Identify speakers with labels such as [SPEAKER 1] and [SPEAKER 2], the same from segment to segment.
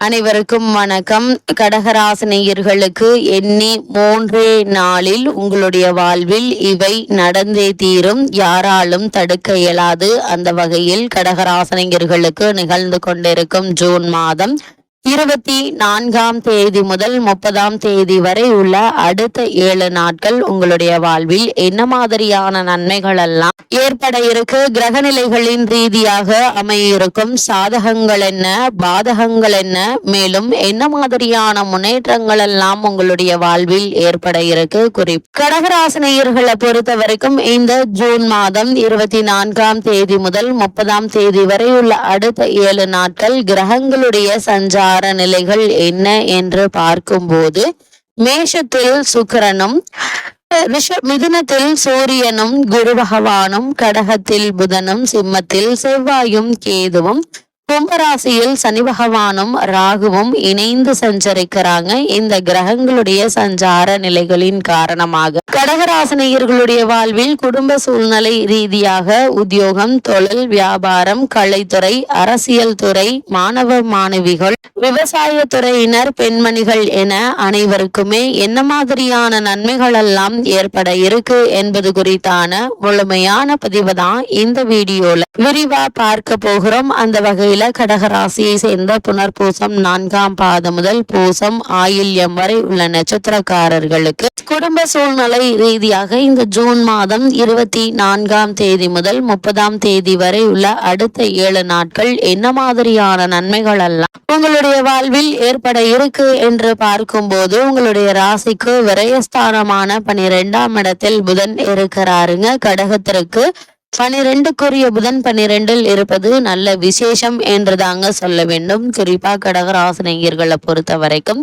[SPEAKER 1] அனைவருக்கும் வணக்கம். கடகராசினியர்களுக்கு எண்ணி மூன்றே நாளில் உங்களுடைய வாழ்வில் இவை நடந்தே தீரும். யாராலும் தடுக்க இயலாது. அந்த வகையில் கடகராசினியர்களுக்கு நிகழ்ந்து கொண்டிருக்கும் ஜூன் மாதம் இருபத்தி நான்காம் தேதி முதல் முப்பதாம் தேதி வரை உள்ள அடுத்த ஏழு நாட்கள் உங்களுடைய வாழ்வில் என்ன மாதிரியான நன்மைகள் எல்லாம் ஏற்பட இருக்கு? கிரகநிலைகளின் ரீதியாக அமையிருக்கும் சாதகங்கள் என்ன? பாதகங்கள் என்ன? மேலும் என்ன மாதிரியான முன்னேற்றங்கள் எல்லாம் உங்களுடைய வாழ்வில் ஏற்பட இருக்கு? குறிப்பு கடகராசினியர்களை பொறுத்த வரைக்கும் இந்த ஜூன் மாதம் இருபத்தி நான்காம் தேதி முதல் முப்பதாம் தேதி வரை உள்ள அடுத்த ஏழு நாட்கள் கிரகங்களுடைய சஞ்சார நிலைகள் என்ன என்று பார்க்கும்போது மேஷத்தில் சுக்கிரனும் ரிஷ மிதுனத்தில் சூரியனும் குரு பகவானும் கடகத்தில் புதனும் சிம்மத்தில் செவ்வாயும் கேதுவும் கும்பராசியில் சனி பகவானும் ராகுவும் இணைந்து சஞ்சரிக்கிறாங்க. இந்த கிரகங்களுடைய சஞ்சார நிலைகளின் காரணமாக. கடகராசினியர்களுடைய வாழ்வில் குடும்ப சூழ்நிலை ரீதியாக உத்தியோகம் தொழில் வியாபாரம் கலைத்துறை அரசியல் துறை மாணவ மாணவிகள் விவசாய துறையினர் பெண்மணிகள் என அனைவருக்குமே என்ன மாதிரியான நன்மைகள் எல்லாம் ஏற்பட இருக்கு என்பது குறித்தான முழுமையான பதிவு தான் இந்த வீடியோல. விரிவா பார்க்க போகிறோம். அந்த வகையில் நில கடகராசியை சேர்ந்த புனர்பூசம் நான்காம் பாதம் முதல் பூசம் ஆயில்யம் வரை உள்ள நட்சத்திரக்காரர்களுக்கு. குடும்ப சூழ்நிலை ரீதியாக இந்த ஜூன் மாதம் இருபத்தி நான்காம் தேதி முதல் முப்பதாம் தேதி வரை உள்ள அடுத்த ஏழு நாட்கள் என்ன மாதிரியான நன்மைகள் எல்லாம் உங்களுடைய வாழ்வில் ஏற்பட இருக்கு என்று பார்க்கும்போது உங்களுடைய ராசிக்கு விரயஸ்தானமான பனிரெண்டாம் இடத்தில் புதன் இருக்கிறாருங்க. கடகத்திற்கு பனிரெண்டுக்குரிய புதன் பனிரெண்டில் இருப்பது நல்ல விசேஷம் என்று தாங்க சொல்ல வேண்டும். குறிப்பா கடகராசினியர்களை பொறுத்த வரைக்கும்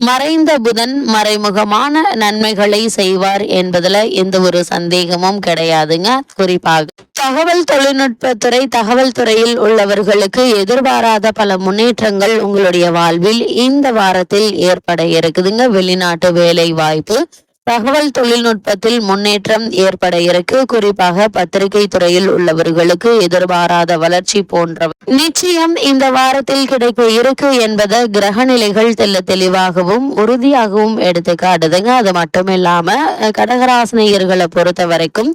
[SPEAKER 1] மறைந்த புதன் மறைமுகமான நன்மைகளை செய்வார் என்பதுல எந்த ஒரு சந்தேகமும் கிடையாதுங்க. குறிப்பாக தகவல் தொழில்நுட்பத்துறை தகவல் துறையில் உள்ளவர்களுக்கு எதிர்பாராத பல முன்னேற்றங்கள் உங்களுடைய வாழ்வில் இந்த வாரத்தில் ஏற்பட இருக்குதுங்க. வெளிநாட்டு வேலை வாய்ப்பு தகவல் தொழில்நுட்பத்தில் முன்னேற்றம் ஏற்பட இருக்கு. குறிப்பாக பத்திரிகை துறையில் உள்ளவர்களுக்கு எதிர்பாராத வளர்ச்சி போன்றவை. நிச்சயம் இந்த வாரத்தில் கிடைக்க இருக்கு என்பதை கிரக நிலைகள் தெல்ல தெளிவாகவும் உறுதியாகவும் எடுத்து காட்டுதுங்க. அது மட்டும் இல்லாம கடகராசினியர்களை பொறுத்த வரைக்கும்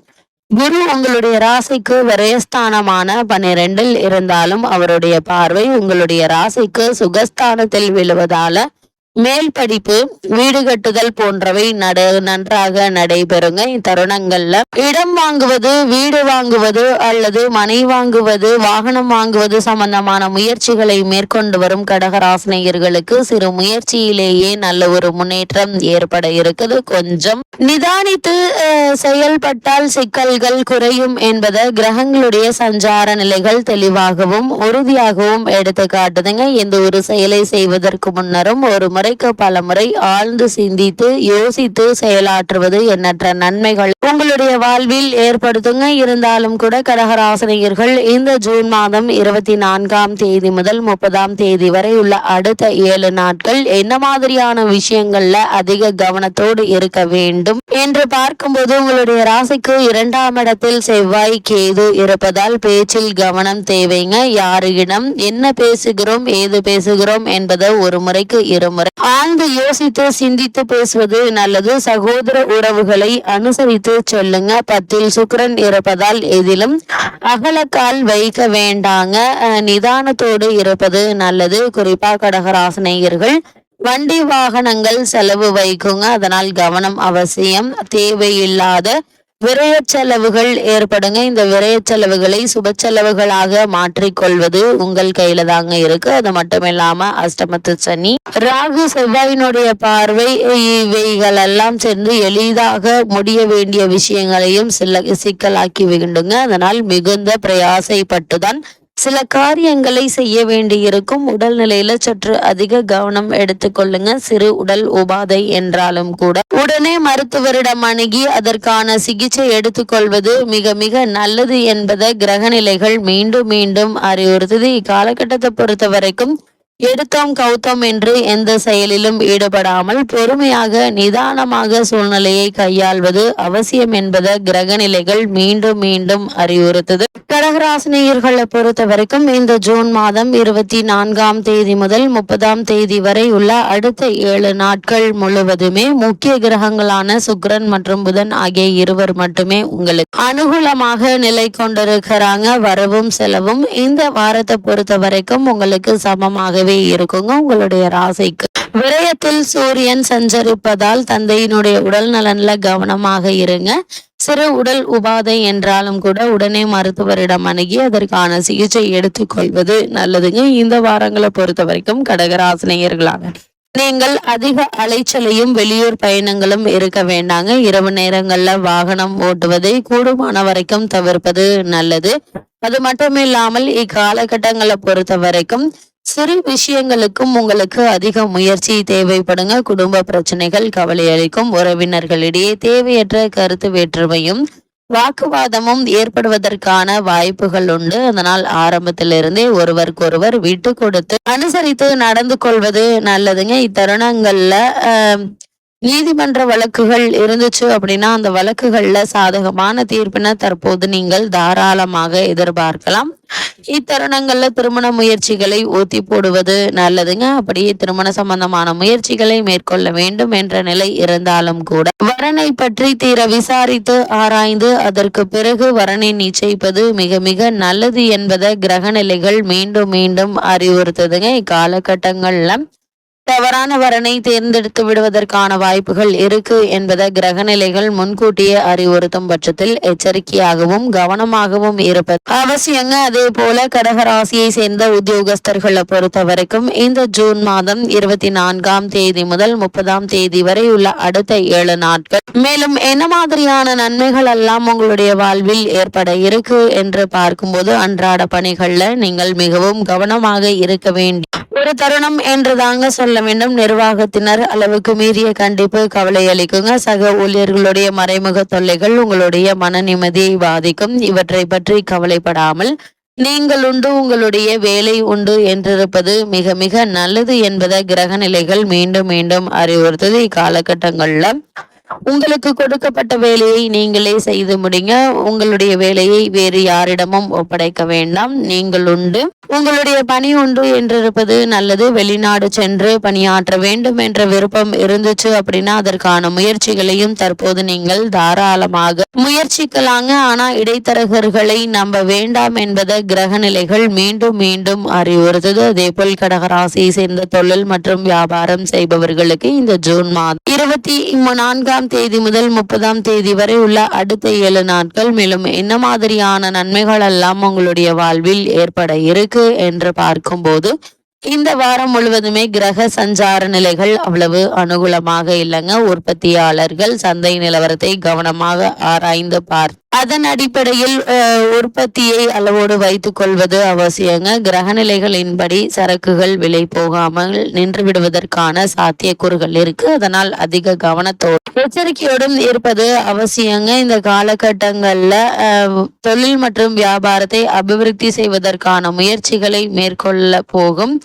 [SPEAKER 1] குரு உங்களுடைய ராசிக்கு விரயஸ்தானமான பன்னிரெண்டில் இருந்தாலும் அவருடைய பார்வை உங்களுடைய ராசிக்கு சுகஸ்தானத்தில் விழுவதால மேல் படிப்பு வீடு கட்டுதல் போன்றவை நட நன்றாக நடைபெறுங்க. இத்தருணங்கள்ல இடம் வாங்குவது வீடு வாங்குவது அல்லது மனை வாங்குவது வாகனம் வாங்குவது சம்பந்தமான முயற்சிகளை மேற்கொண்டு வரும் கடகராசினியர்களுக்கு சிறு முயற்சியிலேயே நல்ல ஒரு முன்னேற்றம் ஏற்பட இருக்குது. கொஞ்சம் நிதானித்து செயல்பட்டால் சிக்கல்கள் குறையும் என்பதை கிரகங்களுடைய சஞ்சார நிலைகள் தெளிவாகவும் உறுதியாகவும் எடுத்து காட்டுதுங்க எந்த ஒரு செயலை செய்வதற்கு முன்னரும் ஒரு முறைக்கு பல முறை ஆழ்ந்து சிந்தித்து யோசித்து செயலாற்றுவது எண்ணற்ற நன்மைகள். உங்களுடைய வாழ்வில் ஏற்படுத்துங்க. இருந்தாலும் கூட கடகராசினியர்கள் இந்த ஜூன் மாதம் இருபத்தி நான்காம் தேதி முதல் முப்பதாம் தேதி வரை உள்ள அடுத்த ஏழு நாட்கள் என்ன மாதிரியான விஷயங்கள்ல அதிக கவனத்தோடு இருக்க வேண்டும் என்று பார்க்கும்போது உங்களுடைய ராசிக்கு இரண்டாம் இடத்தில் செவ்வாய் கேது இருப்பதால் பேச்சில் கவனம் தேவைங்க. யாருகிடம் என்ன பேசுகிறோம்? ஏது பேசுகிறோம்? என்பதை ஒரு முறைக்கு இருமுறை ஆழ்ந்து யோசித்து சிந்தித்து பேசுவது நல்லது. சகோதர உறவுகளை அனுசரித்து சொல்லுங்க. பத்தில் சுக்கரன் இருப்பதால் எதிலும் அகலக்கால் வைக்க வேண்டாங்க. நிதானத்தோடு இருப்பது நல்லது. குறிப்பா கடகராசனேயர்கள் வண்டி வாகனங்கள் செலவு வைக்குங்க. அதனால் கவனம் அவசியம். தேவையில்லாத விரய செலவுகள் ஏற்படுங்க. இந்த விரய செலவுகளை சுப செலவுகளாக மாற்றிக்கொள்வது உங்கள் கையில தாங்க இருக்கு. அது மட்டும் இல்லாம அஷ்டமத்து சனி ராகு செவ்வாயினுடைய பார்வை இவைகள் எல்லாம் சேர்ந்து எளிதாக முடிய வேண்டிய விஷயங்களையும் சில சிக்கலாக்கி விடுங்க. அதனால் மிகுந்த பிரயாசைப்பட்டுதான் சில காரியங்களை செய்ய வேண்டியிருக்கும். உடல்நிலையில சற்று அதிக கவனம் எடுத்துக்கொள்ளுங்க சிறு உடல் உபாதை என்றாலும் கூட. உடனே மருத்துவரிடம் அணுகி அதற்கான சிகிச்சை எடுத்துக்கொள்வது மிக மிக நல்லது என்பதை கிரகநிலைகள் மீண்டும் மீண்டும் அறிவுறுத்துது. இக்காலகட்டத்தை பொறுத்த வரைக்கும் எடுத்தோம் கௌத்தோம் என்று எந்த செயலிலும் ஈடுபடாமல் பொறுமையாக நிதானமாக சூழ்நிலையை கையாள்வது அவசியம் என்பதை கிரக நிலைகள் மீண்டும் மீண்டும் அறிவுறுத்தது. கடகராசினியர்களை பொறுத்த வரைக்கும் இந்த ஜூன் மாதம் இருபத்தி நான்காம் தேதி முதல் முப்பதாம் தேதி வரை உள்ள அடுத்த ஏழு நாட்கள் முழுவதுமே முக்கிய கிரகங்களான சுக்ரன் மற்றும் புதன் ஆகிய இருவர் மட்டுமே உங்களுக்கு அனுகூலமாக நிலை கொண்டிருக்கிறாங்க. வரவும் செலவும் இந்த வாரத்தை பொறுத்த வரைக்கும் உங்களுக்கு சமமாக சமமாகவே இருக்குங்க உங்களுடைய ராசிக்கு. விரயத்தில் சூரியன் சஞ்சரிப்பதால் தந்தையினுடைய உடல் நலன்ல கவனமாக இருங்க. சிறு உடல் உபாதை என்றாலும் கூட உடனே மருத்துவரிடம் அணுகி அதற்கான சிகிச்சை எடுத்துக்கொள்வது நல்லதுங்க. இந்த வாரங்களை பொறுத்த வரைக்கும் கடகராசினியர்களாக. நீங்கள் அதிக அலைச்சலையும் வெளியூர் பயணங்களும் இருக்க வேண்டாங்க. இரவு நேரங்கள்ல வாகனம் ஓட்டுவதை கூடுமான வரைக்கும் தவிர்ப்பது நல்லது. அது மட்டும் இல்லாமல் இக்காலகட்டங்களை பொறுத்த வரைக்கும் சிறு விஷயங்களுக்கும் உங்களுக்கு அதிக முயற்சி தேவைப்படுங்க. குடும்ப பிரச்சனைகள் கவலை அளிக்கும் உறவினர்களிடையே தேவையற்ற கருத்து வேற்றுமையும் வாக்குவாதமும் ஏற்படுவதற்கான வாய்ப்புகள் உண்டு. அதனால் ஆரம்பத்திலிருந்தே ஒருவருக்கொருவர் விட்டு கொடுத்து அனுசரித்து நடந்து கொள்வது நல்லதுங்க. இத்தருணங்கள்ல ஆஹ், நீதிமன்ற வழக்குகள் இருந்துச்சு அப்படின்னா அந்த வழக்குகள்ல சாதகமான தீர்ப்பினை தற்போது நீங்கள் தாராளமாக எதிர்பார்க்கலாம். இத்தருணங்கள்ல திருமண முயற்சிகளை ஊத்தி போடுவது நல்லதுங்க. அப்படியே திருமண சம்பந்தமான முயற்சிகளை மேற்கொள்ள வேண்டும் என்ற நிலை இருந்தாலும் கூட. வரனை பற்றி தீர விசாரித்து ஆராய்ந்து அதற்கு பிறகு வரனை நிச்சயிப்பது மிக மிக நல்லது என்பதை கிரக நிலைகள் மீண்டும் மீண்டும் அறிவுறுத்துதுங்க. இக்காலகட்டங்கள்ல தவறான வரனை தேர்ந்தெடுத்து விடுவதற்கான வாய்ப்புகள் இருக்கு என்பதை கிரகநிலைகள் முன்கூட்டியே அறிவுறுத்தும் பட்சத்தில் எச்சரிக்கையாகவும் கவனமாகவும் இருப்பது அவசியங்க. அதே போல கடகராசியை சேர்ந்த உத்தியோகஸ்தர்களை பொறுத்த வரைக்கும் இந்த ஜூன் மாதம் இருபத்தி நான்காம் தேதி முதல் முப்பதாம் தேதி வரை உள்ள அடுத்த ஏழு நாட்கள். மேலும் என்ன மாதிரியான நன்மைகள் எல்லாம் உங்களுடைய வாழ்வில் ஏற்பட இருக்கு என்று பார்க்கும்போது அன்றாட பணிகள்ல நீங்கள் மிகவும் கவனமாக இருக்க வேண்டும் ஒரு தருணம் என்று தாங்க சொல்ல வேண்டும். நிர்வாகத்தினர் அளவுக்கு மீறிய கண்டிப்பு கவலை அளிக்குங்க. சக ஊழியர்களுடைய மறைமுக தொல்லைகள் உங்களுடைய மன நிம்மதியை பாதிக்கும். இவற்றை பற்றி கவலைப்படாமல் நீங்கள் உண்டு உங்களுடைய வேலை உண்டு என்றிருப்பது மிக மிக நல்லது என்பதை கிரக நிலைகள் மீண்டும் மீண்டும் அறிவுறுத்தது. இக்காலகட்டங்களில் உங்களுக்கு கொடுக்கப்பட்ட வேலையை நீங்களே செய்து முடிங்க. உங்களுடைய வேலையை வேறு யாரிடமும் ஒப்படைக்க வேண்டாம். நீங்கள் உண்டு. உங்களுடைய பணி உண்டு என்றிருப்பது நல்லது. வெளிநாடு சென்று பணியாற்ற வேண்டும் என்ற விருப்பம் இருந்துச்சு அப்படின்னா அதற்கான முயற்சிகளையும் தற்போது நீங்கள் தாராளமாக முயற்சிக்கலாங்க. ஆனா இடைத்தரகர்களை நம்ப வேண்டாம் என்பதை கிரக நிலைகள் மீண்டும் மீண்டும் அறிவுறுத்தது. அதே போல் கடகராசியை சேர்ந்த தொழில் மற்றும் வியாபாரம் செய்பவர்களுக்கு இந்த ஜூன் மாதம் இருபத்தி நான்காம் தேதி முதல் முப்பதாம் தேதி வரை உள்ள அடுத்த ஏழு நாட்கள் மேலும் என்ன மாதிரியான நன்மைகள் எல்லாம் உங்களுடைய வாழ்வில் ஏற்பட இருக்கு என்று பார்க்கும்போது இந்த வாரம் முழுவதுமே கிரக சஞ்சார நிலைகள் அவ்வளவு அனுகூலமாக இல்லைங்க. உற்பத்தியாளர்கள் சந்தை நிலவரத்தை கவனமாக ஆராய்ந்து பார் அதன் அடிப்படையில் உற்பத்தியை அளவோடு வைத்துக் கொள்வது அவசியங்க. கிரக நிலைகளின்படி சரக்குகள் விலை போகாமல் நின்று விடுவதற்கான சாத்தியக்கூறுகள் இருக்கு. அதனால் அதிக கவனத்தோடு எச்சரிக்கையோடும் இருப்பது அவசியங்க. இந்த காலகட்டங்கள்ல தொழில் மற்றும் வியாபாரத்தை அபிவிருத்தி செய்வதற்கான முயற்சிகளை மேற்கொள்ள போகும்.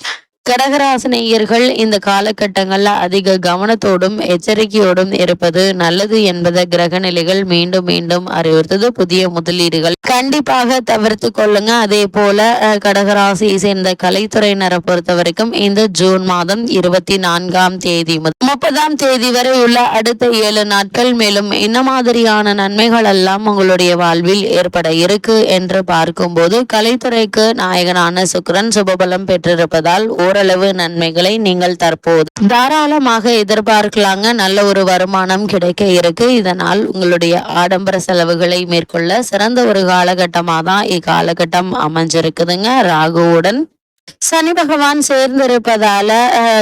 [SPEAKER 1] கடகராசினியர்கள் இந்த காலகட்டங்களில் அதிக கவனத்தோடும் எச்சரிக்கையோடும் இருப்பது நல்லது என்பதை கிரக நிலைகள் மீண்டும் மீண்டும் அறிவுறுத்தது புதிய முதலீடுகள். கண்டிப்பாக தவிர்த்து கொள்ளுங்க. அதே போல கடகராசியை சேர்ந்த கலைத்துறையினரை பொறுத்த வரைக்கும் இந்த ஜூன் மாதம் இருபத்தி நான்காம் தேதி முதல் முப்பதாம் தேதி வரை உள்ள அடுத்த ஏழு நாட்கள் மேலும் என்ன மாதிரியான நன்மைகள் எல்லாம் உங்களுடைய வாழ்வில் ஏற்பட இருக்கு என்று பார்க்கும்போது கலைத்துறைக்கு நாயகனான சுக்ரன் சுபபலம் பெற்றிருப்பதால் ஓரளவு நன்மைகளை நீங்கள் தற்போது தாராளமாக எதிர்பார்க்கலாங்க. நல்ல ஒரு வருமானம் கிடைக்க இருக்கு. இதனால் உங்களுடைய ஆடம்பர செலவுகளை மேற்கொள்ள சிறந்த ஒரு காலகட்டமாக தான் இக்காலகட்டம் அமைஞ்சிருக்குதுங்க. ராகுவுடன் சனி பகவான் சேர்ந்திருப்பதால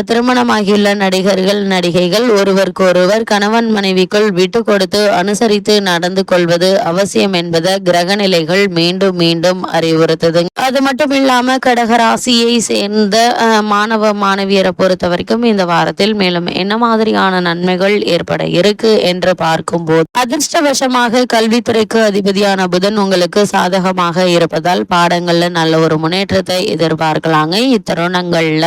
[SPEAKER 1] திருமணமாகியுள்ள நடிகர்கள் நடிகைகள் ஒருவருக்கொருவர் கணவன் மனைவிக்குள் விட்டு கொடுத்து அனுசரித்து நடந்து கொள்வது அவசியம் என்பதை கிரக நிலைகள் மீண்டும் மீண்டும் அறிவுறுத்துதுங்க. அது மட்டும் இல்லாம கடகராசியை சேர்ந்த மாணவ மாணவியரை பொறுத்த வரைக்கும் இந்த வாரத்தில் மேலும் என்ன மாதிரியான நன்மைகள் ஏற்பட இருக்கு என்று பார்க்கும்போது அதிர்ஷ்டவசமாக கல்வித்துறைக்கு அதிபதியான புதன் உங்களுக்கு சாதகமாக இருப்பதால் பாடங்கள்ல நல்ல ஒரு முன்னேற்றத்தை எதிர்பார்க்கலாங்க. இத்தருணங்கள்ல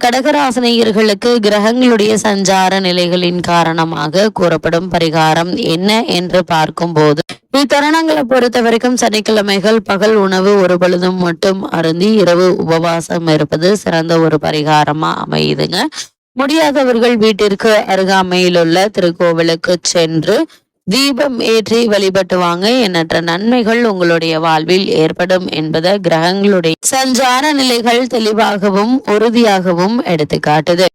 [SPEAKER 1] கடகராசனையர்களுக்கு கிரகங்களுடைய சஞ்சார நிலைகளின் காரணமாக கூறப்படும் பரிகாரம் என்ன என்று பார்க்கும்போது இத்தருணங்களை பொறுத்த வரைக்கும் சனிக்கிழமைகள் பகல் உணவு ஒரு பொழுதும் மட்டும் அருந்தி இரவு உபவாசம் இருப்பது சிறந்த ஒரு பரிகாரமா அமையுதுங்க. முடியாதவர்கள் வீட்டிற்கு அருகாமையில் உள்ள திருக்கோவிலுக்கு சென்று தீபம் ஏற்றி வழிபட்டு வாங்க. எண்ணற்ற நன்மைகள் உங்களுடைய வாழ்வில் ஏற்படும் என்பதை கிரகங்களுடைய சஞ்சார நிலைகள் தெளிவாகவும் உறுதியாகவும் எடுத்து காட்டுது